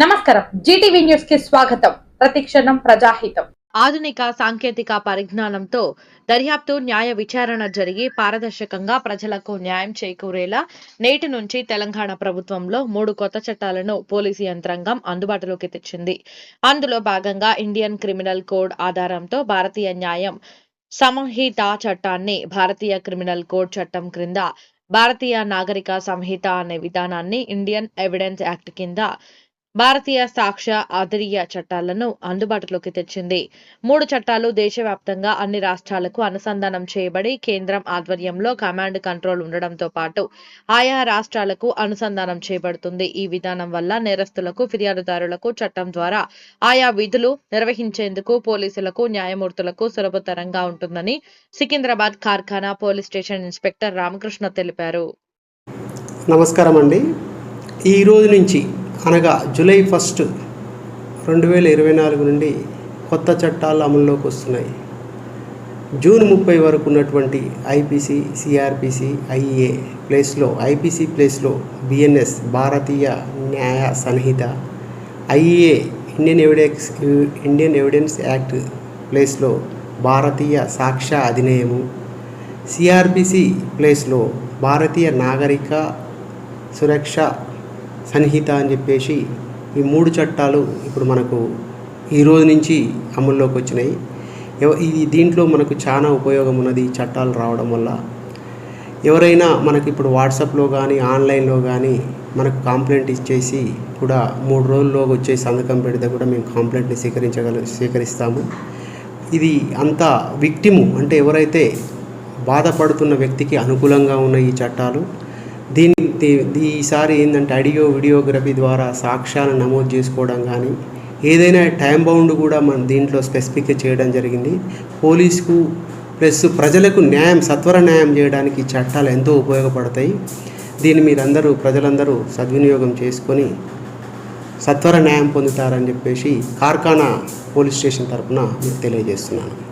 నమస్కారం. జీటీవీ న్యూస్కి స్వాగతం. ప్రతిక్షణం ప్రజాహితం. ఆధునిక సాంకేతిక పరిజ్ఞానంతో దర్యాప్తు న్యాయ విచారణ జరిగి పారదర్శకంగా ప్రజలకు న్యాయం చేకూరేలా నేటి నుంచి తెలంగాణ ప్రభుత్వంలో మూడు కొత్త చట్టాలను పోలీసు యంత్రాంగం అందుబాటులోకి తెచ్చింది. అందులో భాగంగా ఇండియన్ క్రిమినల్ కోడ్ ఆధారంతో భారతీయ న్యాయం సంహిత చట్టాన్ని భారతీయ క్రిమినల్ కోడ్ చట్టం క్రింద భారతీయ నాగరిక సంహిత అనే విధానాన్ని ఇండియన్ ఎవిడెన్స్ యాక్ట్ కింద భారతీయ సాక్ష్య ఆధరీయ చట్టాలను అందుబాటులోకి తెచ్చింది. మూడు చట్టాలు దేశవ్యాప్తంగా అన్ని రాష్ట్రాలకు అనుసంధానం చేయబడి కేంద్రం ఆధ్వర్యంలో కమాండ్ కంట్రోల్ ఉండడంతో పాటు ఆయా రాష్ట్రాలకు అనుసంధానం చేయబడుతుంది ఈ విధానం వల్ల నేరస్తులకు ఫిర్యాదుదారులకు చట్టం ద్వారా ఆయా విధులు నిర్వహించేందుకు పోలీసులకు న్యాయమూర్తులకు సులభతరంగా ఉంటుందని Secunderabad Karkhana police station inspector Ramakrishna తెలిపారు. నమస్కారం అండి ఈ రోజు నుంచి అనగా జూలై ఫస్ట్ రెండు వేల ఇరవై నాలుగు నుండి కొత్త చట్టాలు అమల్లోకి వస్తున్నాయి. జూన్ ముప్పై వరకు ఉన్నటువంటి ఐపీసీ సిఆర్పిసి ఐఏ ప్లేస్లో ఐపీసీ ప్లేస్లో BNS Bharatiya Nyaya Sanhita IEA Indian evidence Indian evidence act ప్లేస్లో భారతీయ సాక్ష్య అధినియము సిఆర్పిసి ప్లేస్లో భారతీయ నాగరిక సురక్ష సంహిత అని చెప్పేసి ఈ మూడు చట్టాలు ఇప్పుడు మనకు ఈ రోజు నుంచి అమల్లోకి వచ్చినాయి. ఇది దీంట్లో మనకు చాలా ఉపయోగం ఉన్నది ఈ చట్టాలు రావడం వల్ల. ఎవరైనా మనకి ఇప్పుడు వాట్సాప్లో కానీ ఆన్లైన్లో కానీ మనకు కంప్లైంట్ ఇచ్చేసి కూడా మూడు రోజుల్లో వచ్చే సంతకం పెడితే కూడా మేము కంప్లైంట్ని స్వీకరించగల స్వీకరిస్తాము. ఇది అంత విక్టిము అంటే ఎవరైతే బాధపడుతున్న వ్యక్తికి అనుకూలంగా ఉన్న ఈ చట్టాలు దీని దీ- ఈసారి ఏంటంటే ఆడియో వీడియోగ్రఫీ ద్వారా సాక్ష్యాలను నమోదు చేసుకోవడం కానీ ఏదైనా టైం బౌండ్ కూడా మనం దీంట్లో స్పెసిఫిక్గా చేయడం జరిగింది. పోలీసుకు ప్లస్ ప్రజలకు న్యాయం సత్వర న్యాయం చేయడానికి చట్టాలు ఎంతో ఉపయోగపడతాయి. దీన్ని మీరందరూ ప్రజలందరూ సద్వినియోగం చేసుకొని సత్వర న్యాయం పొందుతారని చెప్పేసి కార్ఖానా పోలీస్ స్టేషన్ తరఫున మీకు తెలియజేస్తున్నాను.